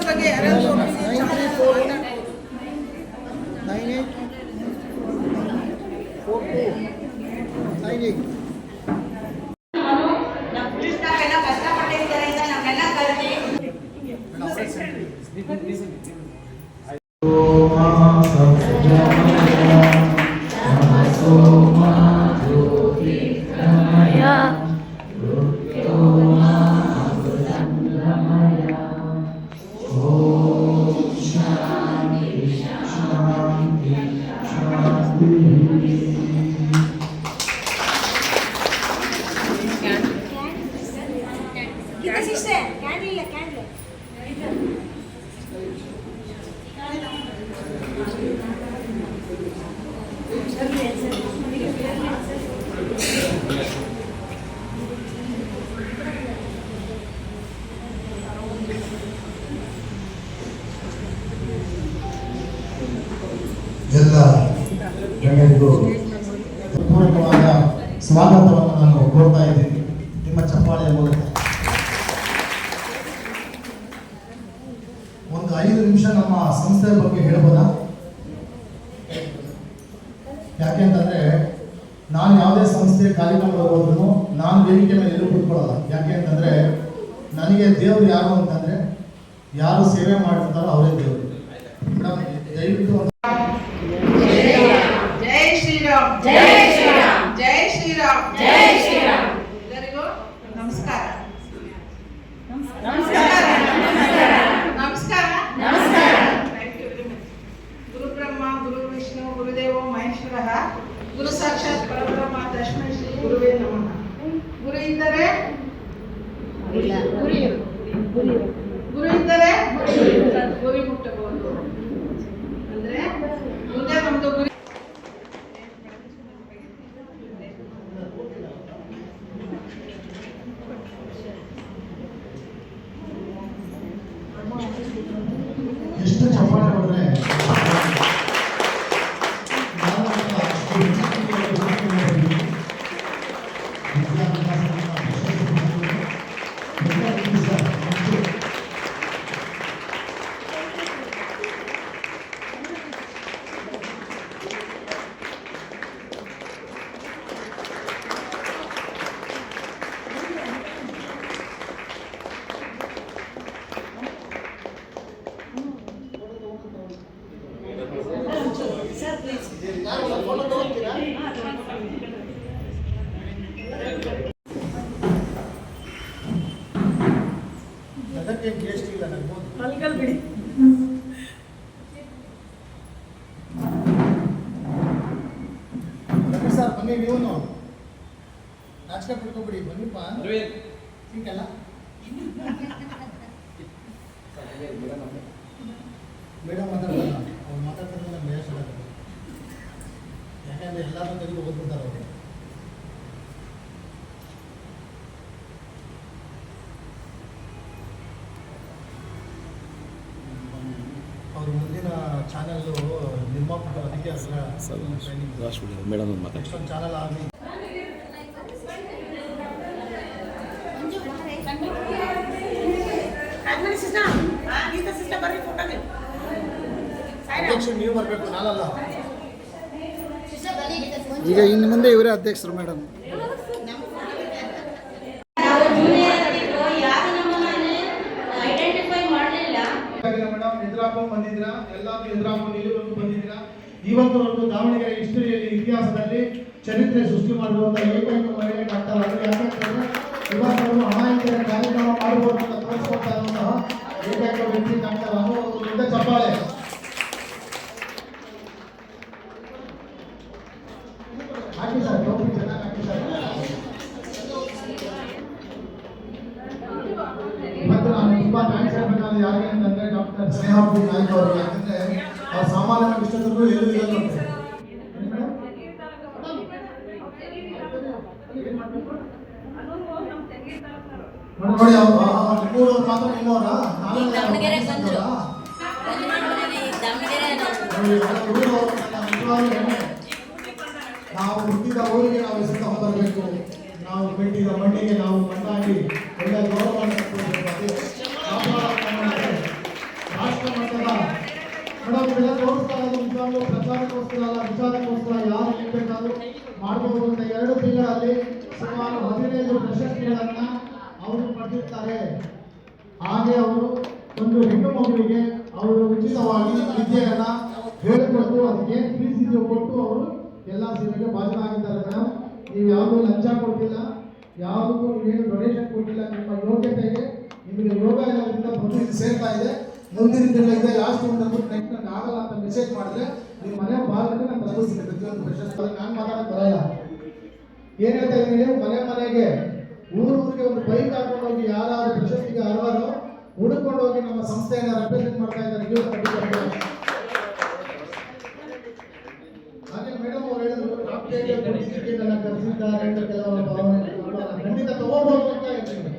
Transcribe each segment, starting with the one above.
ಬಗ್ಗೆ ಯಾರಾದ್ರೂ ಒಬ್ರಿಗೆ nine eight four two nine eight ನಮ್ಮ ಕೃಷ್ಣವೆಲ್ಲ ಕಷ್ಟಪಟ್ಟಿದ್ದಾರೆ ಅಂತ ನಮ್ಮೆಲ್ಲ ಕಲ್ತಿ ಸ್ವಾಗತವನ್ನು ನಾನು ಕೋರ್ತಾ ಇದ್ದೀನಿ. ನಿಮ್ಮ ಚಪ್ಪಾಳೆಯ ಮೂಲಕ ಒಂದು ಐದು ನಿಮಿಷ ನಮ್ಮ ಸಂಸ್ಥೆಯ ಬಗ್ಗೆ ಹೇಳ್ಬೋದಾ? ಯಾಕೆಂತಂದ್ರೆ ನಾನು ಯಾವುದೇ ಸಂಸ್ಥೆ ಕಾರ್ಯಕ್ರಮ ಹೋದ್ರು ನಾನು ವೇದಿಕೆ ಮೇಲೆ ಎಲ್ಲೂ ಕೂತ್ಕೊಳ್ಳಲ್ಲ. ಯಾಕೆ ಅಂತಂದ್ರೆ, ನನಗೆ ದೇವರು ಯಾರು ಅಂತಂದ್ರೆ, ಯಾರು ಸೇವೆ ಮಾಡ್ತಾರೋ ಅವರೇ ದೇವರು. ದಯವಿಟ್ಟು ಒಂದು ಜೈ ಶ್ರೀರಾಮ್. ಜೈ ಶ್ರೀರಾಮ್. ಜೈ ಶ್ರೀರಾಮ್. ಜೈ ಶ್ರೀರಾಮ್. ಎಲ್ಲರಿಗೂ ನಮಸ್ಕಾರ. ನಮಸ್ಕಾರ. ನಮಸ್ಕಾರ. ನಮಸ್ಕಾರ. Thank you very much. ಗುರು ಬ್ರಹ್ಮ ಗುರು ವಿಷ್ಣು ಗುರುದೇವ ಮಹೇಶ್ವರ ಗುರು ಸಾಕ್ಷಾತ್ ಪರಬ್ರಹ್ಮ ದರ್ಶನ ಶ್ರೀ ಗುರುವೇ ನಮಃ. ಗುರು ಇದ್ದರೆ? ಗುರು ಇದ್ದರೆ ಗುರಿ ಮುಟ್ಟಬಹುದು ಅಂದ್ರೆ ಮುಂದೆ ನಮ್ದು ಗುರಿ ಎಷ್ಟು ಚಪ್ಪಾಳೆ ಹೊಡೆದ್ರೆ ಅದಕ್ಕೆ ಟೇಸ್ಟ್ ಇಲ್ಲ ನನ್ಗೆ ರಮೇಶ್ ಇವನು ನಾಚಿಕೆ ಬಿಡ್ಕೊಬಿಡಿ ಬನ್ನಿಪ್ಪ. ಸಿಕ್ಕಲ್ಲ ಮೇಡಮ್ ಮಾತಾಡಲ್ಲ ಅವ್ರು ಮಾತಾಡ್ತಾರಲ್ಲ ಬೇರೆ ಯಾಕಂದ್ರೆ ಎಲ್ಲರೂ ತೆಗೆದು ಹೋಗ್ಬಿಡ್ತಾರೆ ಅವರು. ಅವರು ಮುಂದಿನ ಚಾನಲ್ಲು ಬರಬೇಕು ಈಗ ಇನ್ನು ಮುಂದೆ ಇವರೇ ಅಧ್ಯಕ್ಷರು ಮೇಡಮ್ ನಾವು ಜೂನಿಯರ್ ಆಗಿದ್ರು ಯಾರು ನಮ್ಮನ್ನ ಐಡೆಂಟಿಫೈ ಮಾಡಲಿಲ್ಲ ಮೇಡಮ್ ಎದುರಾಕೊಂಡು ಬಂದಿದ್ದೀರಾ ಎದುರಾಕೊಂಡು ಇಲ್ಲಿವರೆಗೂ ಇವತ್ತು ಒಂದು ದಾವಣಗೆರೆ ಹಿಸ್ಟರಿಯಲ್ಲಿ ಇತಿಹಾಸದಲ್ಲಿ ಚರಿತ್ರೆ ಸೃಷ್ಟಿ ಮಾಡಿರುವಂತ ಏಕೈಕ ಮಹಿಳೆ ಡಾಕ್ಟರ್ ಅವರು ಇವತ್ತು ಇವತ್ತವರು ಅಮಾಯಕರ ಕಾರ್ಯಕ್ರಮ ಮಾಡಬಹುದು ಅಂತ ತೋರಿಸ್ಕೊಡ್ತಾ ಇರುವಂತಹ ಏಕೈಕ ವ್ಯಕ್ತಿ ಡಾಕ್ಟರ್ ಅನು ಒಂದು ದೊಡ್ಡ ಚಪ್ಪಾಳೆ ಹಾಕಿ ಸರ್ ಟೋಪಿ ಚೆನ್ನಾಗಿ ಹಾಕಿ ಸರ್ ಇವತ್ತು ನಾನು ತುಂಬಾ ಥ್ಯಾಂಕ್ಸ್ ಹೇಳ್ಬೇಕಾದ್ರೆ ಯಾರಿಗೆ ಅಂತಂದ್ರೆ ಡಾಕ್ಟರ್ ಸ್ನೇಹಾಪುರಿ ನಾಯ್ಕ ಅವರಿಗೆ ಯಾಕಂದ್ರೆ ಅವ್ರ ಸಾಮಾನ್ಯವಾಗಿ ಇಷ್ಟೊಂದು ಹೇಳುವುದಿಲ್ಲ ಅಂತೆ. ನೋಡಿ ನಿಮ್ಮೂರವ್ರು ಮಾತ್ರ ನಿಮ್ಮವರ ದಾವಣಗೆರೆ ಬಂದ್ರು. ನಾವು ಹುಟ್ಟಿದ ಊರಿಗೆ ನಾವು ಹೆಸರು ತಗೊಂಡ್ಬರ್ಬೇಕು ನಾವು ಕಟ್ಟಿದ ಮಣ್ಣಿಗೆ ನಾವು ಮಣ್ಣಾಗಿ ಒಳ್ಳೆ ಗೌರವವನ್ನು ದುಃಖಕ್ಕೋಸ್ಕರ ಅಲ್ಲ, ವಿಚಾರಕ್ಕೋಸ್ಕರ ಯಾರು ಏನ್ ಮಾಡಬಹುದು ಅಂತ ಎರಡು ತಿಂಗಳಲ್ಲಿ ಸುಮಾರು ಹದಿನೈದು ಪ್ರಶಸ್ತಿಗಳನ್ನ ಅವರು ಪಡೆದಿರ್ತಾರೆ. ಹಾಗೆ ಅವರು ಒಂದು ಹೆಣ್ಣು ಮಗುವಿಗೆ ಅವರು ಉಚಿತವಾಗಿ ವಿದ್ಯೆಯನ್ನ ಹೇಳಿಕೊಟ್ಟು ಅದಕ್ಕೆ ಫೀಸ್ ಇದೆಯೋ ಕೊಟ್ಟು ಅವರು ಎಲ್ಲ ಸೇವೆಗೆ ಭಾಜನಾಗಿದ್ದಾರೆ ಮೇಡಮ್ ನೀವು ಯಾವುದೂ ಲಂಚ ಕೊಟ್ಟಿಲ್ಲ, ಯಾವುದಕ್ಕೂ ನೀವೇನು ಡೊನೇಷನ್ ಕೊಟ್ಟಿಲ್ಲ, ನಿಮ್ಮ ಯೋಗ್ಯತೆಗೆ ನಿಮಗೆ ಯೋಗ ಇರೋದ್ರಿಂದ ಪ್ರತಿನಿಧಿ ಸೇರ್ತಾ ಇದೆ. ಮುಂದಿನ ತಿಂಗಳಿಗೆ ಲಾಸ್ಟ್ ಒಂದು ನೆಕ್ಸ್ಟ್ ನಂಗೆ ಆಗಲ್ಲ ಅಂತ ಮೆಸೇಜ್ ಮಾಡಿದ್ರೆ ನಿಮ್ಮ ಮನೆ ಬಾಗಿಲಿಗೆ ನಾನು ತಲುಪಿಸ್ತೀನಿ ಪ್ರತಿಯೊಂದು ಪ್ರಶಸ್ತಿ ನಾನು ಮಾತಾಡಕ್ಕೆ ಬರಲ್ಲ. ಏನ್ ಹೇಳ್ತಾ ಇದ್ದೀನಿ ಮನೆ ಮನೆಗೆ, ಊರು ಊರಿಗೆ ಒಂದು ಬೈಕ್ ಹಾಕೊಂಡು ಹೋಗಿ ಯಾರಾದರೂ ಪ್ರಶಸ್ತಿಗೆ ಅರ್ಹರು ಹುಡುಕೊಂಡು ಹೋಗಿ ನಮ್ಮ ಸಂಸ್ಥೆಯನ್ನು ರೆಪ್ರೆಸೆಂಟ್ ಮಾಡ್ತಾ ಇದ್ದಾರೆ. ಹಾಗೆ ಮೇಡಮ್ ಅವ್ರು ಹೇಳಿದ್ರು ಸರ್ಟಿಫಿಕೇಟ್ ಕರೆಸಿದ್ದಾರೆ ಅಂತ ಕೆಲವೊಂದು ಭಾವನೆ? ಖಂಡಿತ ತಗೋಬಹುದು ಅಂತ ಹೇಳ್ತೀನಿ.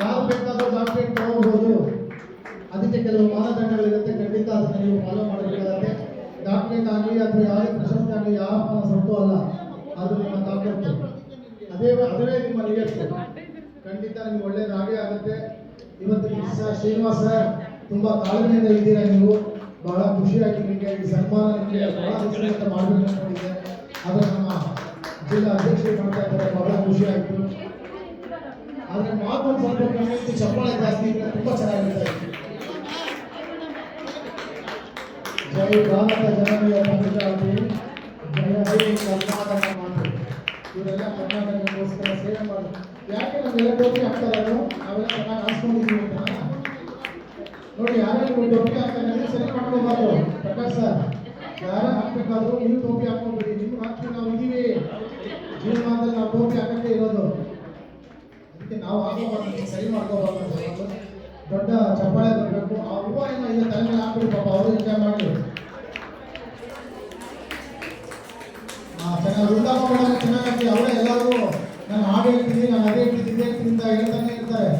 ಯಾರು ಬೇಕಾದ್ರೂ ಡಾಕ್ಟರೇಟ್ ತಗೋಬಹುದು ಅದಕ್ಕೆ ಕೆಲವು ಮಾನದಂಡಗಳಿರುತ್ತೆ. ಖಂಡಿತ ಅದನ್ನ ನೀವು ಫಾಲೋ ಮಾಡಬೇಕಾಗುತ್ತೆ. ಡಾಕ್ಟ್ರೇಟ್ ಆಗಲಿ ಅಥವಾ ಯಾವುದೇ ಪ್ರಶಸ್ತಿ ಆಗಲಿ, ಯಾವ ಸೊತ್ತು ಅಲ್ಲ. ಅದು ನಿಮ್ಮ ತಾಕತ್ತು. ಅದೇ ಅದೇ ನಿಮ್ಮ ನಿಯತ್ತು ಖಂಡಿತ ನಿಮ್ಗೆ ಒಳ್ಳೇದಾಗೇ ಆಗುತ್ತೆ. ಇವತ್ತು ಸರ್ ಶ್ರೀನಿವಾಸ್ ಸರ್, ತುಂಬಾ ತಾಳ್ಮೆಯಿಂದ ಇದ್ದೀರಾ ನೀವು? ಬಹಳ ಖುಷಿಯಾಗಿ ನಿಮಗೆ. ಈ ಸನ್ಮಾನ ನಿಮಗೆ ಬಹಳ ಖುಷಿಯಿಂದ ಮಾಡಬೇಕು ನಮ್ಮ ಜಿಲ್ಲಾ ಅಧ್ಯಕ್ಷರು ಮಾಡ್ತಾ ಇದ್ದಾರೆ. ಬಹಳ ಖುಷಿ ಆಯಿತು. ಆದ್ರೆ ಮಾತು ಸ್ವಲ್ಪ ಚಪ್ಪಾಳೆ ಜಾಸ್ತಿ ತುಂಬ ಚೆನ್ನಾಗಿರುತ್ತೆ ಜೈ ಭಾರತ ಇವರೆಲ್ಲ ಕರ್ನಾಟಕಕ್ಕೋಸ್ಕರ ಯಾಕೆ ನಮ್ಮ ಹಾಕ್ತಾರೆ ಅವರು ನಾವೆಲ್ಲ ಚೆನ್ನಾಗಿ ಹಾಸ್ಕೊಂಡಿದ್ದೀವಿ ಅಂತ. ನೋಡಿ ಯಾರೇ ಹಾಕ್ತಾರೆ ಸರಿ ಮಾಡ್ಕೋಬಾರ್ದು ಪ್ರಕಾಶ್ ಸರ್, ಯಾರು ಹಾಕ್ಬೇಕಾದ್ರೂ ನೀವು ಟೋಪಿ ಹಾಕೊಂಡ್ಬಿಡಿ ನಿಮ್ಗೆ ಹಾಕಿ ನಾವು ಇದೀವಿ ಜೀವಮಾನದಲ್ಲಿ ನಾವು ಟೋಪಿ ಇರೋದು. ಅದಕ್ಕೆ ನಾವು ಹಾಕೋಬಾರ್ದು, ಸರಿ ಮಾಡ್ಕೋಬಾರ್ದು ದೊಡ್ಡ ಚಪ್ಪಾಳೆ ಹೂವ ಏನೋ ಇದೆ ತಲೆ ಮೇಲೆ ಹಾಕ್ಬಿಡಿ ಪಾಪ, ಅವರು ಎಂಜಾಯ್ ಮಾಡಲಿ. ಚೆನ್ನಾಗಿ ವೃಂದಾವ ಮಾಡೋದು ಚೆನ್ನಾಗಿ ಅವರೇ ಎಲ್ಲರೂ ನಾನು ಹಾಡು ಹೇಳ್ತೀನಿ ನಾನು ಅದೇ ಹೇಳ್ತೀನಿ ಇದೇ ಹೇಳ್ತೀನಿ ಹೇಳ್ತಾನೆ ಇರ್ತಾರೆ.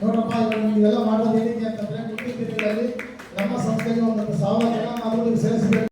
ನೋಡಪ್ಪ, ಇವಾಗ ನೀವೆಲ್ಲ ಮಾಡೋದು ಏನಿದೆ ಅಂತಂದ್ರೆ ಮುಂದಿನ ದಿನಗಳಲ್ಲಿ ನಮ್ಮ ಸಂಸ್ಥೆಗೆ ಒಂದು ಸಾವಿರ ಜನ ನೀವು ಸೇರಿಸಬೇಕು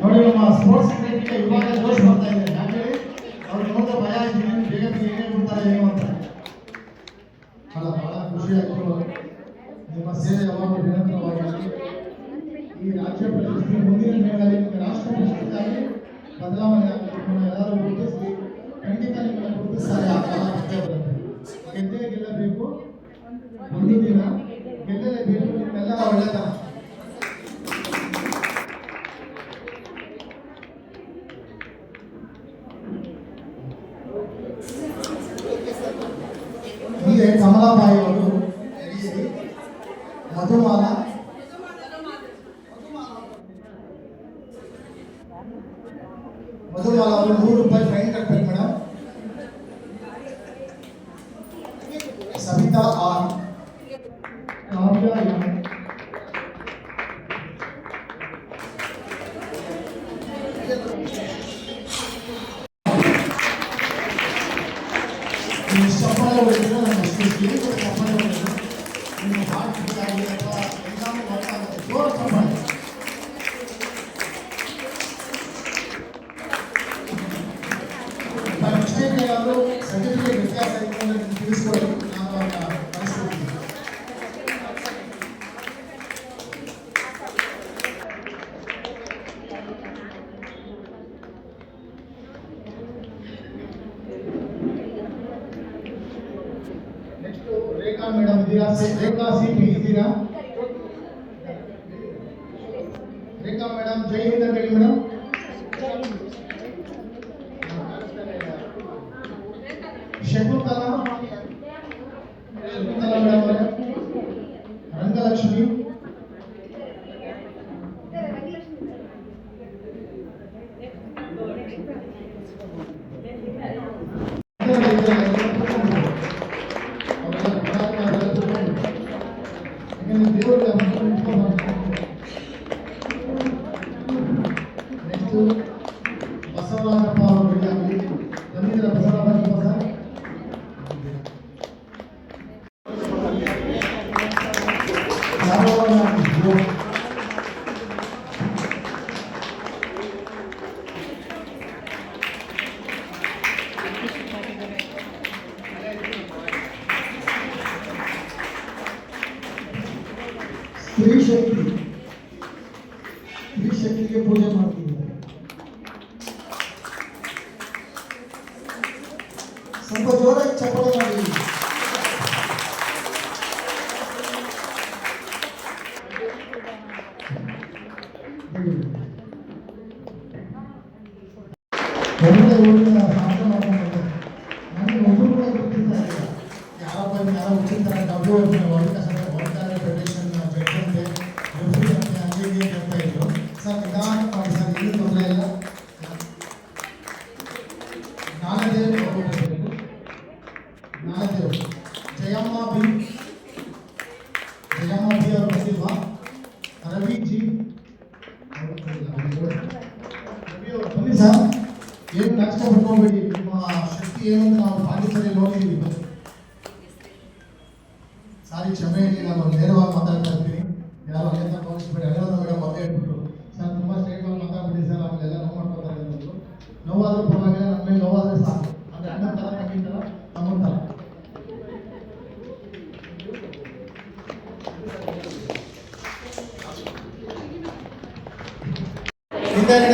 ನೋಡಿ ನಮ್ಮ ಸ್ಪೋರ್ಟ್ಸ್ ಕ್ರಿಕೆಟ್ಗೆ ಇವಾಗ ಜೋಶ್ ಬರ್ತಾ ಇದೆ ಯಾಕೆ ಅವ್ರು ನೋಡಿದ್ರೆ ಭಯ ಆಯ್ತು ಏನು ಬೇಗ ಬೇಗ ಏನೇ ಬಿಡ್ತಾರೆ ಏನು ಅಂತ ಅಲ್ಲ ಬಹಳ ಖುಷಿ ಆಯ್ತು ನಿಮ್ಮ ಸೇವೆ ಯಾವಾಗ ನಿರಂತರವಾಗಿ ಈ ರಾಜ್ಯ ಪ್ರಶಸ್ತಿ ಮುಂದಿನ ದಿನಗಳಲ್ಲಿ ನಿಮಗೆ ರಾಷ್ಟ್ರ ಪ್ರಶಸ್ತಿಯಾಗಿ ಎಲ್ಲರೂ ಗುರುತಿಸಿ ಖಂಡಿತ ನಿಮ್ಮನ್ನ ಗುರುತಿಸ್ತಾರೆ ಆ ಒಂದು ದಿನ ಗೆಲ್ಲಲೇಬೇಕು ನಿಮ್ಮೆಲ್ಲ ಒಳ್ಳೆತನ Mas eu falava, eu não vou para frente. By mistake ಏನಾದರೂ ಸರ್ಟಿಫಿಕೇಟ್ ವ್ಯತ್ಯಾಸ ಆಯಿತು ಅಂದರೆ ನೀವು ತಿಳಿಸ್ಕೊಡಿ ನಾನು ಅದನ್ನ ಕಳಿಸ್ಕೊಡ್ತೀನಿ ನೆಕ್ಸ್ಟ್ ರೇಖಾ ಮೇಡಮ್ ಇದ್ದೀರಾ ಸಿ- ರೇಖಾ ಸಿ ಪಿ ಇದ್ದೀರಾ ಬಸವರಾಜಪ್ಪ ಅವರು ರೆಡಿಯಾಗಲಿ ಬಂದಿದ್ದೀರ ಬಸವರಾಜಪ್ಪ ಸರ್ ಯಾರೋ ಸ್ತ್ರೀ ಶಕ್ತಿ ಸ್ತ್ರೀ ಶಕ್ತಿಗೆ ಪೂಜೆ ಮಾಡ್ತಿದ್ದಾರೆ ನೋವಾದ್ರೂ ಪರವಾಗಿಲ್ಲ ನಮ್ಮ ಮೇಲೆ ನೋವಾದ್ರೆ ಸಾಕು. ಅಂದ್ರೆ ಅಣ್ಣ ತರ ನಮ್ಮ ತರ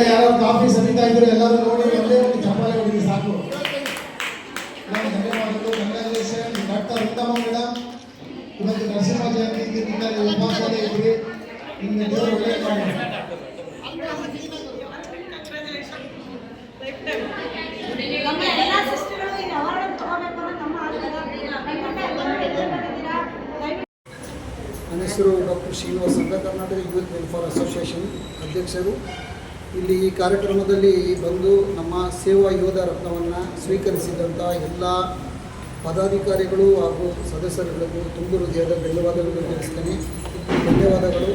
ಯಾರು ಕಾಫಿ ಸವಿತಾ ಇದ್ರು ಎಲ್ಲರೂ ನೋಡಿ, ಒಂದೇ ಒಂದು ಚಪ್ಪಾಳೆ ಸಾಕು. ಧನ್ಯವಾದಗಳು ಕಂಗ್ರ್ಯಾಚುಲೇಷನ್ ಡಾಕ್ಟರ್ ಉತ್ತಮ ಮೇಡಮ್ ನರಸಿಂಹ ಜಯಂತಿ ಇದ್ರಿ ನಮ್ಮ ಎಲ್ಲ ಸಿಸ್ಟರ್ಗಳು ಈ ಅವಾರ್ಡ್ ತಗೋಬೇಕು ಅನ್ನೋ ನಮ್ಮ ಆಶಯ ಯಾಕಂದ್ರೆ ಎಲ್ಲರೂ ಎದುರು ಬಂದಿದ್ದೀರಾ ದಯವಿಟ್ಟು ನನ್ನ ಹೆಸರು ಡಾಕ್ಟರ್ ಶ್ರೀನಿವಾಸ್ ಸಂಘ ಕರ್ನಾಟಕ ಯೂತ್ ವೆಲ್ಫೇರ್ ಅಸೋಸಿಯೇಷನ್ ಅಧ್ಯಕ್ಷರು. ಇಲ್ಲಿ ಈ ಕಾರ್ಯಕ್ರಮದಲ್ಲಿ ಬಂದು ನಮ್ಮ ಸೇವಾ ಯೋಧ ರತ್ನವನ್ನು ಸ್ವೀಕರಿಸಿದಂಥ ಎಲ್ಲ ಪದಾಧಿಕಾರಿಗಳು ಹಾಗೂ ಸದಸ್ಯರುಗಳಿಗೂ ತುಂಬ ಹೃದಯದ ಧನ್ಯವಾದಗಳು ತಿಳಿಸ್ತೇನೆ. ಧನ್ಯವಾದಗಳು.